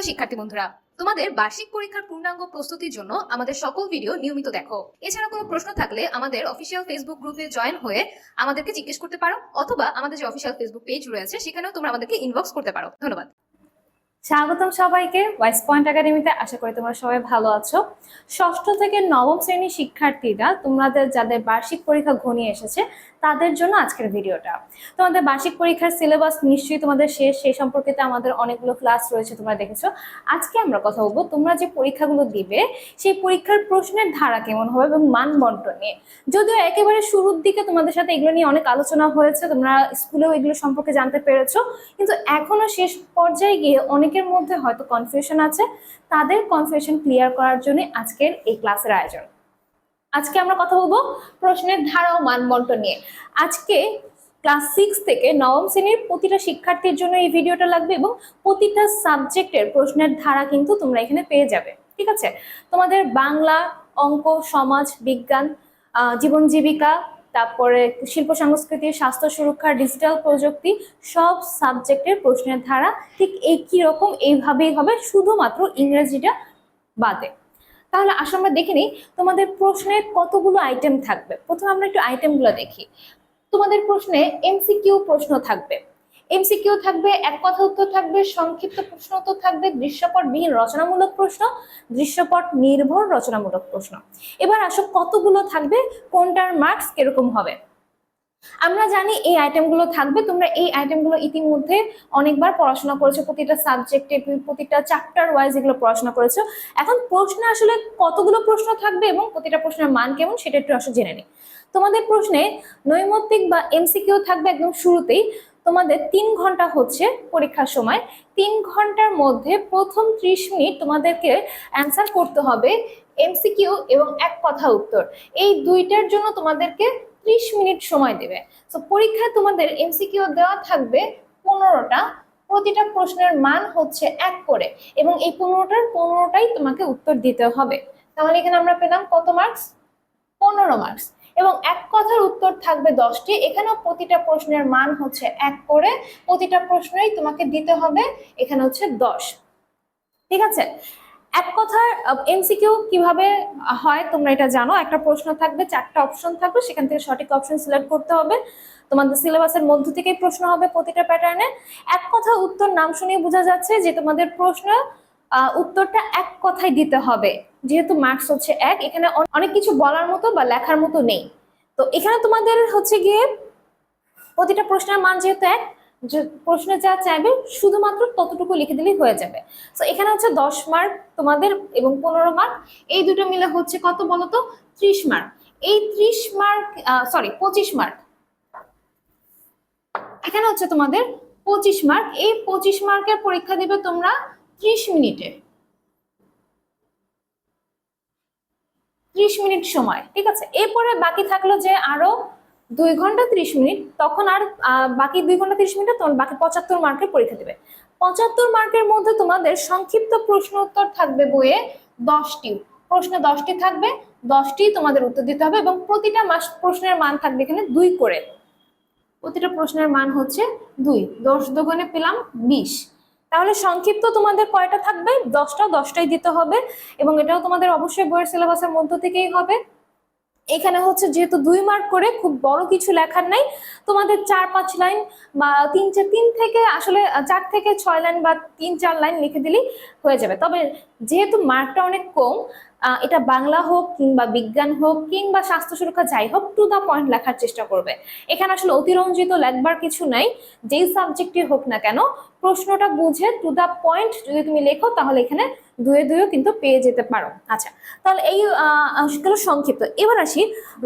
প্রিয় শিক্ষার্থী বন্ধুরা, তোমাদের বার্ষিক পরীক্ষার পূর্ণাঙ্গ প্রস্তুতির জন্য আমাদের সকল ভিডিও নিয়মিত দেখো। এছাড়া কোনো প্রশ্ন থাকলে আমাদের অফিসিয়াল ফেসবুক গ্রুপে জয়েন হয়ে আমাদেরকে জিজ্ঞেস করতে পারো, অথবা আমাদের যে অফিসিয়াল ফেসবুক পেজ রয়েছে, সেখানেও তোমরা আমাদেরকে ইনবক্স করতে পারো। ধন্যবাদ। স্বাগতম সবাইকে ওয়াইস পয়েন্ট একাডেমিতে আশা করি তোমরা সবাই ভালো আছো। ষষ্ঠ থেকে নবম শ্রেণির শিক্ষার্থীরা, তোমাদের যাদের বার্ষিক পরীক্ষা ঘনিয়ে এসেছে, তাদের জন্য আজকের ভিডিওটা। তোমাদের বার্ষিক পরীক্ষার সিলেবাস নিশ্চয়ই তোমাদের শেষ সেই সম্পর্কিত আমাদের অনেকগুলো ক্লাস রয়েছে, তোমরা দেখেছ। আজকে আমরা কথা বলব, তোমরা যে পরীক্ষাগুলো দিবে, সেই পরীক্ষার প্রশ্নের ধারা কেমন হবে এবং মান বন্টন নিয়ে। যদিও একেবারে শুরুর দিকে তোমাদের সাথে এগুলো নিয়ে অনেক আলোচনা হয়েছে, তোমরা স্কুলেও এগুলো সম্পর্কে জানতে পেরেছ, কিন্তু এখনও শেষ পর্যায়ে গিয়ে অনেকের মধ্যে হয়তো কনফিউশন আছে, তাদের কনফিউশন ক্লিয়ার করার জন্য আজকের এই ক্লাসের আয়োজন। আজকে আমরা কথা বলব প্রশ্নের ধারা ও মানবন্টন নিয়ে। আজকে ক্লাস সিক্স থেকে নবম শ্রেণির প্রতিটা শিক্ষার্থীর জন্য এই ভিডিওটা লাগবে এবং প্রতিটা সাবজেক্টের প্রশ্নের ধারা কিন্তু তোমরা এখানে পেয়ে যাবে, ঠিক আছে? তোমাদের বাংলা, অঙ্ক, সমাজ, বিজ্ঞান জীবন জীবিকা তারপরে শিল্প সংস্কৃতি, স্বাস্থ্য সুরক্ষা ডিজিটাল প্রযুক্তি সব সাবজেক্টের প্রশ্নের ধারা ঠিক একই রকম এইভাবেই হবে, শুধুমাত্র ইংরেজিটা বাদে। তাহলে আসলে আমরা দেখে নিই তোমাদের প্রশ্নে কতগুলো আইটেম থাকবে। প্রথমে আমরা একটু আইটেমগুলো দেখি। তোমাদের প্রশ্নে এমসিকিউ প্রশ্ন থাকবে। এমসিকিউ থাকবে, এক কথা উত্তর থাকবে, সংক্ষিপ্ত প্রশ্ন উত্তর থাকবে, দৃশ্যপট বিহীন, রচনামূলক প্রশ্ন, দৃশ্যপট নির্ভর, রচনামূলক প্রশ্ন। এবার আসো কতগুলো থাকবে, কোনটার মার্কস কীরকম হবে? আমরা জানি এই আইটেমগুলো থাকবে, তোমরা এই আইটেমগুলো ইতিমধ্যে অনেকবার পড়াশোনা করেছ, প্রতিটা সাবজেক্টে প্রতিটা চ্যাপ্টার ওয়াইজ এগুলো পড়াশোনা করেছ। এখন প্রশ্নে আসলে কতগুলো প্রশ্ন থাকবে এবং প্রতিটা প্রশ্নের মান কেমন, সেটা একটু আসলে জেনে নিই তোমাদের প্রশ্নে নৈমিত্তিক বা এমসিকিউ থাকবে একদম শুরুতেই তোমাদের তিন ঘণ্টা হচ্ছে পরীক্ষার সময়। তিন ঘণ্টার মধ্যে প্রথম ত্রিশ মিনিট তোমাদেরকে অ্যান্সার করতে হবে এমসিকিউ এবং এক কথা উত্তর। এই দুইটার জন্য তোমাদেরকে ত্রিশ মিনিট সময় দেবে। তো পরীক্ষায় তোমাদের এমসিকিউ দেওয়া থাকবে পনেরোটা। প্রতিটা প্রশ্নের মান হচ্ছে এক করে এবং এই পনেরোটার পনেরোটাই তোমাকে উত্তর দিতে হবে। তাহলে এখানে আমরা পেলাম কত মার্কস পনেরো মার্কস এবং এক কথার উত্তর থাকবে দশটি। এখানেও প্রতিটা প্রশ্নের মান হচ্ছে এক করে। প্রতিটা প্রশ্নেই তোমাকে দিতে হবে এখানে হচ্ছে দশ। ঠিক আছে? এক কথার এমসিকিউ কীভাবে হয় তোমরা এটা জানো। একটা প্রশ্ন থাকবে, চারটা অপশন থাকবে, সেখান থেকে সঠিক অপশন সিলেক্ট করতে হবে। তোমাদের সিলেবাসের মধ্য থেকেই প্রশ্ন হবে প্রতিটা প্যাটার্নে এক কথা উত্তর নাম শুনেই বোঝা যাচ্ছে যে তোমাদের প্রশ্ন উত্তরটা এক কথায় দিতে হবে। যেহেতু মার্কস হচ্ছে এক, এখানে অনেক কিছু বলার মতো বা লেখার মতো নেই। তো এখানে তোমাদের হচ্ছে গিয়ে প্রতিটা প্রশ্নের মান যেহেতু এক প্রশ্নে যা চাইবে শুধুমাত্র ততটুকু লিখে দিলেই হয়ে যাবে। তো এখানে হচ্ছে দশ মার্ক তোমাদের এবং পনেরো মার্ক এই দুটো মিলে হচ্ছে কত বলতো? ত্রিশ মার্ক এই ত্রিশ মার্ক সরি পঁচিশ মার্ক এখানে হচ্ছে তোমাদের পঁচিশ মার্ক এই পঁচিশ মার্কের পরীক্ষা দিবে তোমরা ত্রিশ মিনিটে। ত্রিশ মিনিট সময়, ঠিক আছে? এরপরে বাকি থাকল যে আরও দুই ঘণ্টা ত্রিশ মিনিট, তখন আর বাকি দুই ঘণ্টা ত্রিশ মিনিটে তোমার বাকি পঁচাত্তর মার্কের পরীক্ষা দেবে। পঁচাত্তর মার্কের মধ্যে তোমাদের সংক্ষিপ্ত প্রশ্ন উত্তর থাকবে বইয়ে দশটি। প্রশ্ন দশটি থাকবে, দশটি তোমাদের উত্তর দিতে হবে এবং প্রতিটা মাস প্রশ্নের মান থাকবে এখানে দুই করে। প্রতিটা প্রশ্নের মান হচ্ছে দুই। দশ দোকানে পেলাম বিশ। তাহলে সংক্ষিপ্ত তোমাদের কয়টা থাকবে? দশটা, দশটাই দিতে হবে এবং এটাও তোমাদের অবশ্যই বইয়ের সিলেবাসের মধ্য থেকেই হবে। এখানে হচ্ছে যেহেতু দুই মার্ক করে খুব বড় কিছু লেখার নাই, তোমাদের চার, পাঁচ লাইন বা তিন চার তিন থেকে আসলে চার থেকে ছয় লাইন বা তিন, চার লাইন লিখে দিলেই হয়ে যাবে। তবে যেহেতু মার্কটা অনেক কম এটা বাংলা হোক কিংবা বিজ্ঞান হোক কিংবা স্বাস্থ্য সুরক্ষা যাই হোক টু দা পয়েন্ট লেখার চেষ্টা করবে। এখানে আসলে অতিরঞ্জিত লেখবার কিছু নাই, যেই সাবজেক্টই হোক না কেন প্রশ্নটা বুঝে টু দা পয়েন্ট যদি তুমি লেখো, তাহলে এখানে দুয়ে দুয়েও কিন্তু পেয়ে যেতে পারো। আচ্ছা তাহলে এই গেল সংক্ষিপ্ত। এবার আসি,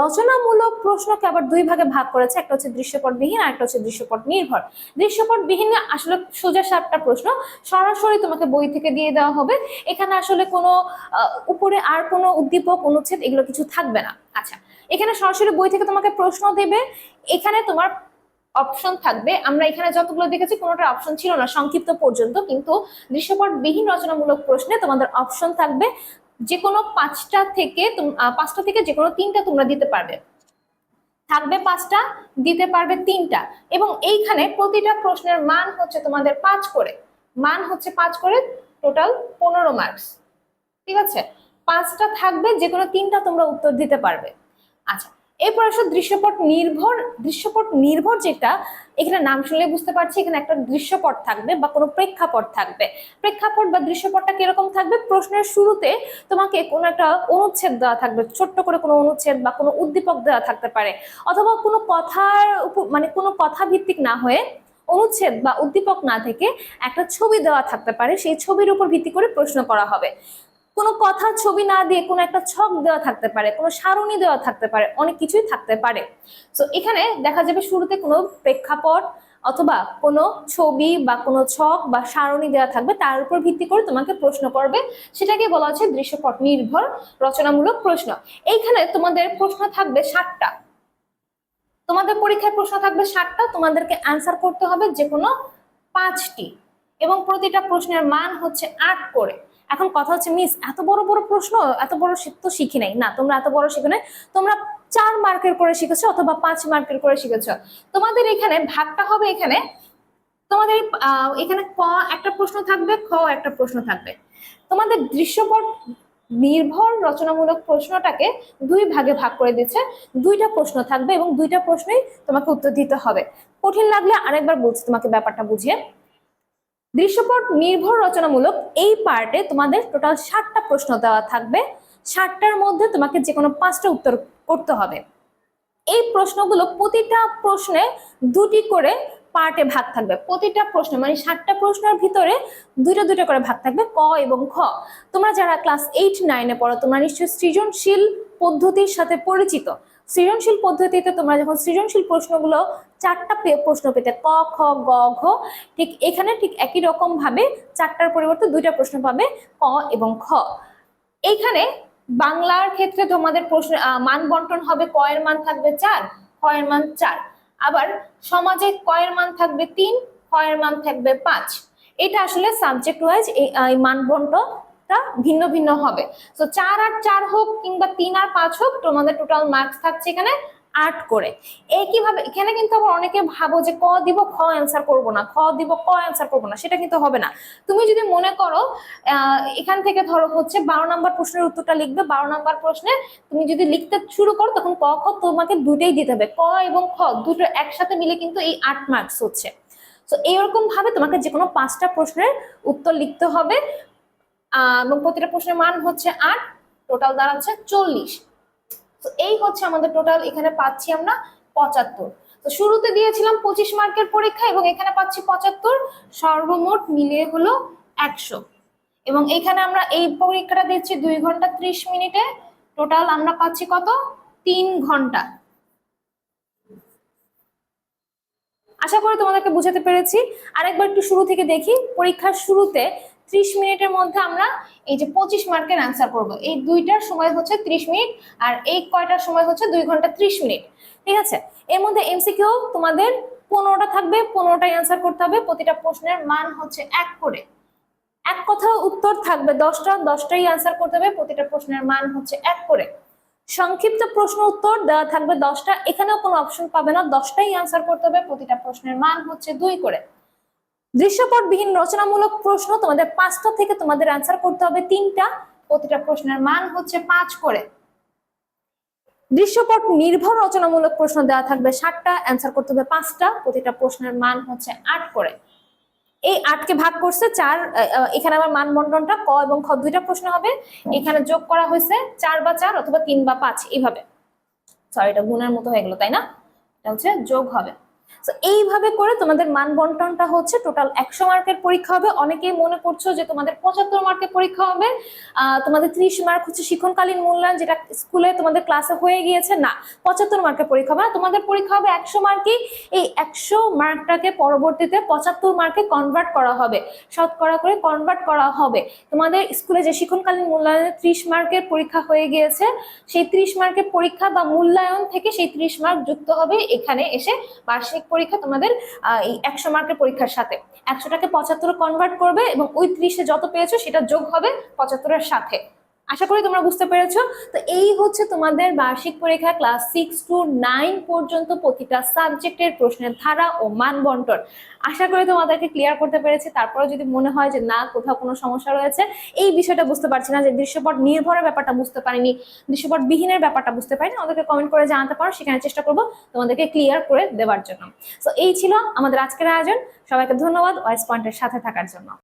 রচনামূলক প্রশ্নকে আবার দুই ভাগে ভাগ করেছে, একটা হচ্ছে দৃশ্যপটবিহীন আর একটা হচ্ছে দৃশ্যপট নির্ভর দৃশ্যপটবিহীন আসলে সোজা সাপটা প্রশ্ন, সরাসরি তোমাকে বই থেকে দিয়ে দেওয়া হবে। এখানে আসলে কোনো উপরে আর কোনো উদ্দীপক, অনুচ্ছেদ এগুলো কিছু থাকবে না। আচ্ছা এখানে সরাসরি বই থেকে তোমাকে প্রশ্ন দেবে, এখানে তোমার অপশন থাকবে। আমরা এখানে যতগুলো দেখেছি, কোনোটা অপশন ছিল না, সংক্ষিপ্ত পর্যন্ত। কিন্তু দৃশ্যপট বিহীন রচনামূলক প্রশ্নে তোমাদের অপশন থাকবে। যে কোনো পাঁচটা থেকে পাঁচটা থেকে যে কোনো তিনটা তোমরা দিতে পারবে। থাকবে পাঁচটা, দিতে পারবে তিনটা। এবং এইখানে প্রতিটা প্রশ্নের মান হচ্ছে তোমাদের পাঁচ করে। মান হচ্ছে পাঁচ করে, টোটাল পনেরো মার্কস। ঠিক আছে? পাঁচটা থাকবে যে কোনো তিনটা তোমরা উত্তর দিতে পারবে। আচ্ছা এরপর আসো দৃশ্যপট নির্ভর দৃশ্যপট নির্ভর যেটা, এখানে নাম শুনলে বুঝতে পারছি, এখানে একটা দৃশ্যপট থাকবে বা কোনো প্রেক্ষাপট থাকবে। প্রেক্ষাপট বা দৃশ্যপটটা কীরকম থাকবে? প্রশ্নের শুরুতে তোমাকে কোনো একটা অনুচ্ছেদ দেওয়া থাকবে, ছোট্ট করে কোনো অনুচ্ছেদ বা কোনো উদ্দীপক দেওয়া থাকতে পারে। অথবা কোনো কথার উপর- মানে কোনো কথা ভিত্তিক না হয়ে অনুচ্ছেদ বা উদ্দীপক না থেকে একটা ছবি দেওয়া থাকতে পারে, সেই ছবির উপর ভিত্তি করে প্রশ্ন করা হবে। কোনো কথার ছবি না দিয়ে কোনো একটা ছক দেওয়া থাকতে পারে, কোনো সারণী দেওয়া থাকতে পারে, অনেক কিছুই থাকতে পারে। তো এখানে দেখা যাবে শুরুতে কোনো প্রেক্ষাপট অথবা কোনো ছবি বা কোনো ছক বা সারণী দেওয়া থাকবে, তার উপর ভিত্তি করে তোমাকে প্রশ্ন করবে। সেটাকে বলা হচ্ছে দৃশ্যপট নির্ভর রচনামূলক প্রশ্ন। এইখানে তোমাদের প্রশ্ন থাকবে ষাটটা তোমাদের পরীক্ষায় প্রশ্ন থাকবে ষাটটা তোমাদেরকে অ্যান্সার করতে হবে যে কোনো পাঁচটি। এবং প্রতিটা প্রশ্নের মান হচ্ছে আট করে। এখন কথা হচ্ছে, মিস, এত বড় বড় প্রশ্ন, এত বড় তো শিখি নাই। না, তোমরা এত বড় শিখো নাই। তোমরা চার মার্কের করে শিখেছো অথবা পাঁচ মার্কের করে শিখেছো। তোমাদের এখানে ভাগটা হবে এখানে, তোমাদের এখানে ক একটা প্রশ্ন থাকবে, খ একটা প্রশ্ন থাকবে। তোমাদের দৃশ্যপট নির্ভর রচনামূলক প্রশ্নটাকে দুই ভাগে ভাগ করে দিচ্ছে। দুইটা প্রশ্ন থাকবে এবং দুইটা প্রশ্নই তোমাকে উত্তর দিতে হবে। কঠিন লাগলে আরেকবার বলছি তোমাকে ব্যাপারটা বুঝিয়ে। দৃশ্যপট নির্ভর রচনামূলক এই পার্টে তোমাদের টোটাল ষাটটা প্রশ্ন দেওয়া থাকবে। ষাটটার মধ্যে তোমাকে যে কোনো পাঁচটা উত্তর করতে হবে। এই প্রশ্নগুলো প্রতিটা প্রশ্নে দুটি করে পার্টে ভাগ থাকবে। প্রতিটা প্রশ্ন মানে ষাটটা প্রশ্নের ভিতরে দুটো দুটো করে ভাগ থাকবে ক এবং খ। তোমরা যারা ক্লাস এইট নাইনে পড়ো, তোমরা নিশ্চয়ই সৃজনশীল পদ্ধতির সাথে পরিচিত। সৃজনশীল পদ্ধতিতে তোমরা যখন সৃজনশীল প্রশ্নগুলো চারটা প্রশ্ন পেতে ক খ গ ঘ ঠিক এখানে ঠিক একই রকম ভাবে চারটার পরিবর্তে দুইটা প্রশ্ন পাবে ক এবং খ। এইখানে বাংলার ক্ষেত্রে তোমাদের প্রশ্ন মান বন্টন হবে ক এর মান থাকবে চার খ এর মান চার। আবার সমাজে ক এর মান থাকবে তিন খ এর মান থাকবে পাঁচ। এটা আসলে সাবজেক্ট ওয়াইজ এই আহ, এই বন্টনটা ভিন্ন ভিন্ন হবে। তো চার আর চার হোক কিংবা তিন আর পাঁচ হোক, তোমাদের টোটাল মার্কস থাকছে এখানে আট করে। একইভাবে এখানে কিন্তু আবার অনেকে ভাবো যে ক দিব, খ অ্যান্সার করব না। খ দিব, ক অ্যান্সার করব না। সেটা কিন্তু হবে না। তুমি যদি মনে করো এখান থেকে ধরো হচ্ছে বারো নাম্বার প্রশ্নের উত্তরটা লিখবে, বারো নাম্বার প্রশ্নে তুমি যদি লিখতে শুরু করো, তখন ক, খ তোমাকে দুটোই দিতে হবে। ক এবং খ দুটো একসাথে মিলে কিন্তু এই আট মার্কস হচ্ছে। তো এইরকম ভাবে তোমাকে যে কোনো পাঁচটা প্রশ্নের উত্তর লিখতে হবে। এবং প্রতিটা প্রশ্নের মান হচ্ছে আট টোটাল দাঁড়াচ্ছে চল্লিশ। তো এই হচ্ছে আমাদের টোটাল এখানে পাচ্ছি আমরা পঁচাত্তর। তো শুরুতে দিয়েছিলাম পঁচিশ মার্কের পরীক্ষা এবং এখানে পাচ্ছি পঁচাত্তর, সর্বমোট মিলিয়ে হলো একশো। এবং এখানে আমরা এই পরীক্ষাটা দিচ্ছি দুই ঘণ্টা ত্রিশ মিনিটে টোটাল আমরা পাচ্ছি কত? তিন ঘণ্টা। আশা করি তোমাদেরকে বুঝাতে পেরেছি। আরেকবার একটু শুরু থেকে দেখি, পরীক্ষার শুরুতে ত্রিশ মিনিটের মধ্যে আমরা এই যে পঁচিশ মার্কের অ্যান্সার করব। এই দুইটার সময় হচ্ছে ত্রিশ মিনিট আর এই কয়টার সময় হচ্ছে দুই ঘণ্টা ত্রিশ মিনিট। ঠিক আছে? এর মধ্যে এমসিকিউ তোমাদের পনেরোটা থাকবে পনেরোটাই অ্যান্সার করতে হবে। প্রতিটা প্রশ্নের মান হচ্ছে এক করে। এক কথা উত্তর থাকবে দশটা দশটাই অ্যান্সার করতে হবে। প্রতিটা প্রশ্নের মান হচ্ছে এক করে। সংক্ষিপ্ত প্রশ্ন উত্তর দেওয়া থাকবে দশটা। এখানেও কোনো অপশন পাবে না। দশটাই অ্যান্সার করতে হবে। প্রতিটা প্রশ্নের মান হচ্ছে দুই করে। দৃশ্যপটবিহীন রচনামূলক প্রশ্ন তোমাদের পাঁচটা থেকে তোমাদের অ্যান্সার করতে হবে তিনটা। প্রতিটা প্রশ্নের মান হচ্ছে পাঁচ করে। দৃশ্যপট নির্ভর রচনামূলক প্রশ্ন দেওয়া থাকবে ষাটটা অ্যান্সার করতে হবে পাঁচটা প্রতিটা প্রশ্নের মান হচ্ছে আট করে। এই আটকে ভাগ করছে চার এখানে আমার মান বন্টনটা ক এবং খ দুইটা প্রশ্ন হবে। এখানে যোগ করা হয়েছে চার বা চার অথবা তিন বা পাঁচ এইভাবে। সরি এটা গুণের মতো হয়ে গেল তাই না? এটা হচ্ছে যোগ হবে। তো এইভাবে করে তোমাদের মান বন্টনটা হচ্ছে টোটাল একশো মার্কের পরীক্ষা হবে। অনেকেই মনে করছ যে তোমাদের পঁচাত্তর মার্কের পরীক্ষা হবে। তোমাদের ত্রিশ মার্ক হচ্ছে শিক্ষণকালীন মূল্যায়ন, যেটা স্কুলে তোমাদের ক্লাসে হয়ে গিয়েছে। না, পঁচাত্তর মার্কের পরীক্ষা হবে না। তোমাদের পরীক্ষা হবে একশো মার্কেই এই একশো মার্কটাকে পরবর্তীতে পঁচাত্তর মার্কে কনভার্ট করা হবে। শতকরা করে কনভার্ট করা হবে। তোমাদের স্কুলে যে শিক্ষণকালীন মূল্যায়নে ত্রিশ মার্কের পরীক্ষা হয়ে গিয়েছে, সেই ত্রিশ মার্কের পরীক্ষা বা মূল্যায়ন থেকে সেই ত্রিশ মার্ক যুক্ত হবে এখানে এসে বার্ষিক পরীক্ষা তোমাদের এই একশো মার্কের পরীক্ষার সাথে। একশোটাকে পঁচাত্তর কনভার্ট করবে এবং ওই ত্রিশে যত পেয়েছ সেটা যোগ হবে পঁচাত্তরের সাথে। আশা করি তোমরা বুঝতে পেরেছ। তো এই হচ্ছে তোমাদের বার্ষিক পরীক্ষা ক্লাস সিক্স টু নাইন পর্যন্ত প্রতিটা সাবজেক্টের প্রশ্নের ধারা ও মান বন্টন আশা করি তোমাদেরকে ক্লিয়ার করতে পেরেছি। তারপরে যদি মনে হয় যে না, কোথাও কোনো সমস্যা রয়েছে, এই বিষয়টা বুঝতে পারছি না যে দৃশ্যপট নির্ভরের ব্যাপারটা বুঝতে পারিনি, দৃশ্যপট বিহীনের ব্যাপারটা বুঝতে পারিনি, আমাদেরকে কমেন্ট করে জানাতে পারো, সেখানে চেষ্টা করব তোমাদেরকে ক্লিয়ার করে দেওয়ার জন্য। তো এই ছিল আমাদের আজকের আয়োজন। সবাইকে ধন্যবাদ ওয়াইস পয়েন্টের সাথে থাকার জন্য।